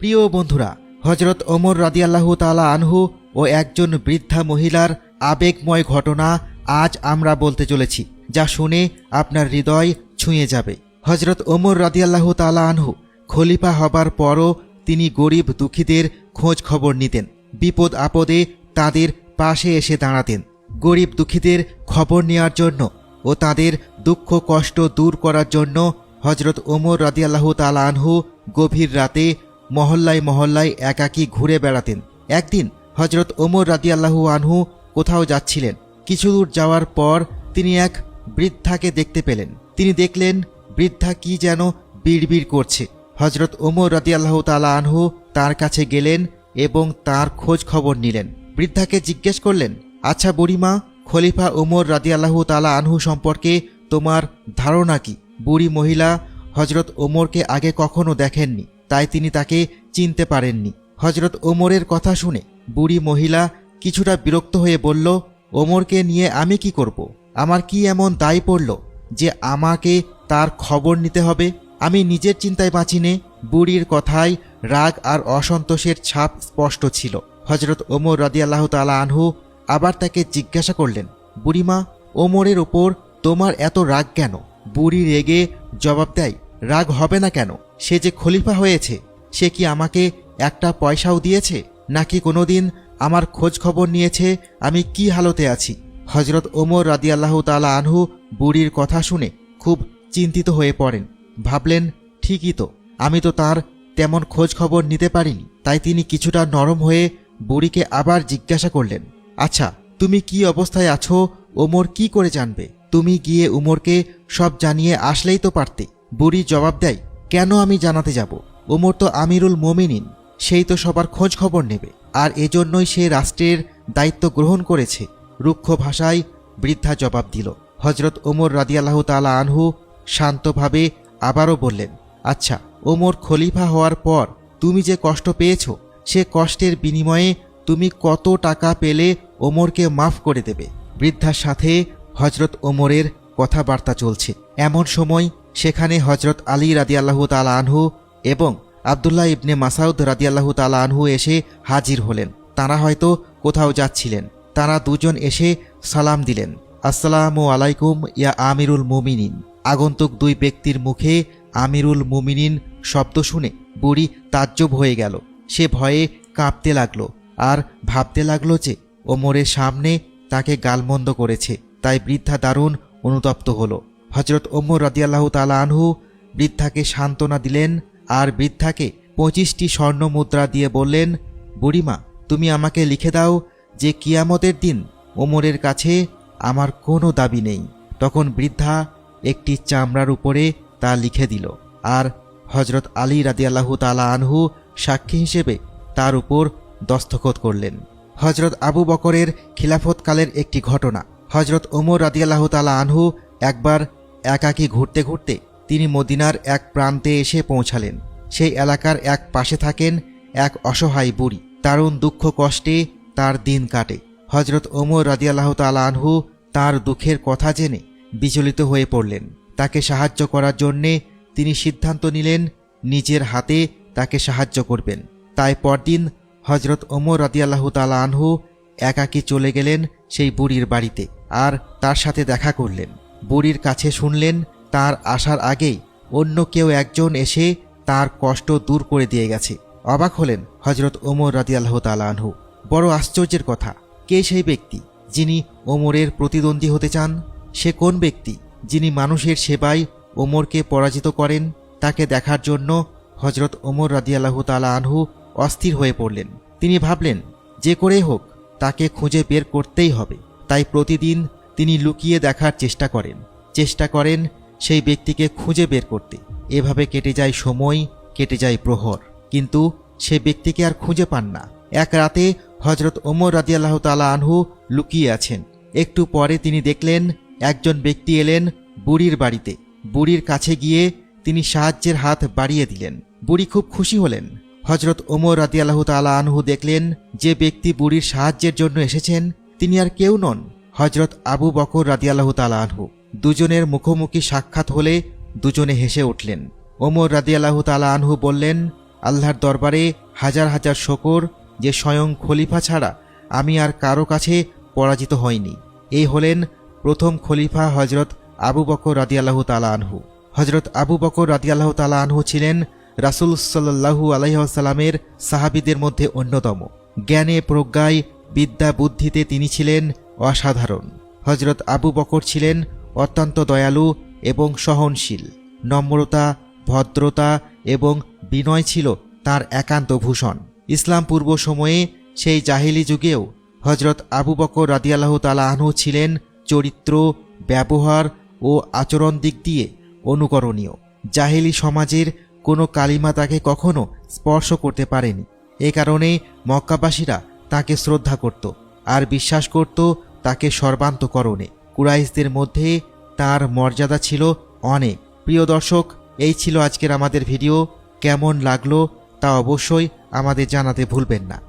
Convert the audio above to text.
প্রিয় বন্ধুরা হজরত ওমর রাদিয়াল্লাহু তালা আনহু ও একজন বৃদ্ধা মহিলার আবেগময় ঘটনা আজ আমরা বলতে চলেছি, যা শুনে আপনার হৃদয় ছুঁয়ে যাবে। হজরত ওমর রাদিয়াল্লাহু তালা আনহু খলিফা হবার পরও তিনি গরিব দুঃখীদের খোঁজ খবর নিতেন, বিপদ আপদে তাদের পাশে এসে দাঁড়াতেন। গরিব দুঃখীদের খবর নেওয়ার জন্য ও তাদের দুঃখ কষ্ট দূর করার জন্য হজরত ওমর রাদিয়াল্লাহু তালা আনহু গভীর রাতে মহল্লায় মহল্লায় একাকী ঘুরে বেড়াতেন। একদিন হজরত ওমর রাদিয়াল্লাহু আনহু কোথাও যাচ্ছিলেন। কিছু দূর যাওয়ার পর তিনি এক বৃদ্ধাকে দেখতে পেলেন। তিনি দেখলেন, বৃদ্ধা কি যেন বিড়বিড় করছে। হজরত ওমর রাদিয়াল্লাহু তালা আনহু তার কাছে গেলেন এবং তার খোঁজ খবর নিলেন। বৃদ্ধাকে জিজ্ঞেস করলেন আচ্ছা বুড়িমা, খলিফা ওমর রাদিয়াল্লাহু তালা আনহু সম্পর্কে তোমার ধারণা কি? বুড়ি মহিলা হজরত ওমরকে আগে কখনো দেখেননি। তাই তিনি তাকে চিনতে পারেননি। হজরত ওমরের কথা শুনে বুড়ি মহিলা কিছুটা বিরক্ত হয়ে বলল, ওমরকে নিয়ে আমি কি করব। আমার কি এমন দায় পড়ল যে আমাকে তার খবর নিতে হবে? আমি নিজের চিন্তায় বাঁচিনে বুড়ির কথায় রাগ আর অসন্তোষের ছাপ স্পষ্ট ছিল। হজরত ওমর রাদিয়াল্লাহ তালা আনহু আবার তাকে জিজ্ঞাসা করলেন, বুড়িমা, ওমরের ওপর তোমার এত রাগ কেন? বুড়ি রেগে জবাব দেয়, রাগ হবে না কেন? সে যে খলিফা হয়েছে, সে কি আমাকে একটা পয়সাও দিয়েছে? নাকি কোনোদিন আমার খোঁজ খবর নিয়েছে, আমি কি হালতে আছি? হজরত ওমর রাদিয়াল্লাহ তালা আনহু বুড়ির কথা শুনে খুব চিন্তিত হয়ে পড়েন। ভাবলেন, ঠিকই তো, আমি তো তার তেমন খোঁজ খবর নিতে পারিনি। তাই তিনি কিছুটা নরম হয়ে বুড়িকে আবার জিজ্ঞাসা করলেন আচ্ছা তুমি কি অবস্থায় আছো? ওমর কি করে জানবে? তুমি গিয়ে উমরকে সব জানিয়ে আসলেই তো পারতে। বুড়ি জবাব দেয় কেন আমি জানাতে যাব? ওমর তো আমিরুল মোমিনিন, সেই তো সবার খোঁজ খবর নেবে। আর এজন্যই সে রাষ্ট্রের দায়িত্ব গ্রহণ করেছে, রুক্ষ ভাষায় বৃদ্ধা জবাব দিল। হজরত ওমর রাদিয়াল্লাহ তালা আনহু শান্তভাবে আবারও বললেন আচ্ছা ওমর খলিফা হওয়ার পর তুমি যে কষ্ট পেয়েছ, সে কষ্টের বিনিময়ে তুমি কত টাকা পেলে ওমরকে মাফ করে দেবে? বৃদ্ধার সাথে হজরত ওমরের কথাবার্তা চলছে। এমন সময় সেখানে হজরত আলী রাদিয়াল্লাহু তালা আনহু এবং আবদুল্লাহ ইবনে মাসাউদ রাদিয়াল্লাহু তালা আনহু এসে হাজির হলেন। তারা হয়তো কোথাও যাচ্ছিলেন। তারা দুজন এসে সালাম দিলেন। আসসালামু আলাইকুম, ইয়া আমিরুল মুমিনিন। আগন্তুক দুই ব্যক্তির মুখে আমিরুল মুমিনিন শব্দ শুনে বুড়ি তাজ্জব হয়ে গেল। সে ভয়ে কাঁপতে লাগল আর ভাবতে লাগল যে ওমরের সামনে তাকে গালমন্দ করেছে, তাই বৃদ্ধা দারুণ অনুতপ্ত হল। হজরত ওমর রাদিয়াল্লাহু তালা আনহু বৃদ্ধাকে সান্ত্বনা দিলেন আর বৃদ্ধাকে পঁচিশটি স্বর্ণ মুদ্রা দিয়ে বললেন, বুড়িমা, তুমি আমাকে লিখে দাও যে কিয়ামতের দিন ওমরের কাছে আমার কোনো দাবি নেই। তখন বৃদ্ধা একটি চামড়ার উপরে তা লিখে দিল। আর হজরত আলী রাদিয়াল্লাহু তালা আনহু সাক্ষী হিসেবে তার উপর দস্তখত করলেন। হজরত আবু বকরের খিলাফতকালের একটি ঘটনা। হজরত ওমর রাদিয়াল্লাহু তালা আনহু একবার একাকী ঘুরতে ঘুরতে তিনি মদিনার এক প্রান্তে এসে পৌঁছালেন। সেই এলাকার এক পাশে থাকেন এক অসহায় বুড়ি। দারুণ দুঃখ কষ্টে তার দিন কাটে। হজরত ওমর রাদিয়াল্লাহ তালা আনহু তার দুঃখের কথা জেনে বিচলিত হয়ে পড়লেন। তাকে সাহায্য করার জন্যে তিনি সিদ্ধান্ত নিলেন, নিজের হাতে তাকে সাহায্য করবেন। তাই পরদিন হজরত ওমর রাদিয়াল্লাহ তালা আনহু একাকী চলে গেলেন সেই বুড়ির বাড়িতে আর তার সাথে দেখা করলেন। বুড়ির কাছে শুনলেন, তার আসার আগেই অন্য কেউ একজন এসে তার কষ্ট দূর করে দিয়ে গেছে। অবাক হলেন হজরত ওমর রাদিয়াল্লাহ আনহু। বড় আশ্চর্যের কথা, কে সেই ব্যক্তি যিনি ওমরের প্রতিদ্বন্দ্বী হতে চান? সে কোন ব্যক্তি যিনি মানুষের সেবায় ওমরকে পরাজিত করেন? তাকে দেখার জন্য হজরত ওমর রাদিয়াল্লাহ তালা আনহু অস্থির হয়ে পড়লেন। তিনি ভাবলেন, যে করেই হোক, তাকে খুঁজে বের করতেই হবে। তাই প্রতিদিন তিনি লুকিয়ে দেখার চেষ্টা করেন। চেষ্টা করেন সেই ব্যক্তিকে খুঁজে বের করতে। এভাবে কেটে যায় সময়, কেটে যায় প্রহর। কিন্তু সে ব্যক্তিকে আর খুঁজে পান না। এক রাতে হজরত ওমর রাদিয়াল্লাহ তালা আনহু লুকিয়ে আছেন। একটু পরে তিনি দেখলেন একজন ব্যক্তি এলেন বুড়ির বাড়িতে। বুড়ির কাছে গিয়ে তিনি সাহায্যের হাত বাড়িয়ে দিলেন। বুড়ি খুব খুশি হলেন। হজরত ওমর রাদিয়াল্লাহ তালা আনহু দেখলেন যে ব্যক্তি বুড়ির সাহায্যের জন্য এসেছেন, তিনি আর কেউ নন। হজরত আবু বকর রাদিয়াল্লাহ তালা আনহু। দুজনের মুখোমুখি সাক্ষাৎ হলে দুজনে হেসে উঠলেন। ওমর রাদিয়াল্লাহ তালা আনহু বললেন, আল্লাহর দরবারে হাজার হাজার শকর যে স্বয়ং খলিফা ছাড়া আমি আর কারও কাছে পরাজিত হইনি। এই হলেন প্রথম খলিফা হজরত আবু বকর রাদিয়াল্লাহু তালা আনহু। হজরত আবু বকর রাদিয়াল্লাহু তালা আনহু ছিলেন রাসুল সাল্লাহু আলাইসাল্লামের সাহাবিদের মধ্যে অন্যতম। জ্ঞানে প্রজ্ঞায়, বিদ্যা বুদ্ধিতে তিনি ছিলেন অসাধারণ। হজরত আবু বকর ছিলেন অত্যন্ত দয়ালু এবং সহনশীল। নম্রতা, ভদ্রতা এবং বিনয় ছিল তার একান্ত ভূষণ। ইসলাম পূর্ব সময়ে সেই জাহিলি যুগেও হজরত আবু বকর রাদিয়াল্লাহ তালা আনহু ছিলেন চরিত্র, ব্যবহার ও আচরণ দিক দিয়ে অনুকরণীয়। জাহিলি সমাজের কোনো কালিমা তাকে কখনো স্পর্শ করতে পারেনি। এ কারণে মক্কাবাসীরা তাকে শ্রদ্ধা করত আর বিশ্বাস করত তাকে সর্বান্তকরণে। কুরাইশদের মধ্যে তার মর্যাদা ছিল অনেক। প্রিয় দর্শক, এই ছিল আজকের আমাদের ভিডিও। কেমন লাগল তা অবশ্যই আমাদের জানাতে ভুলবেন না।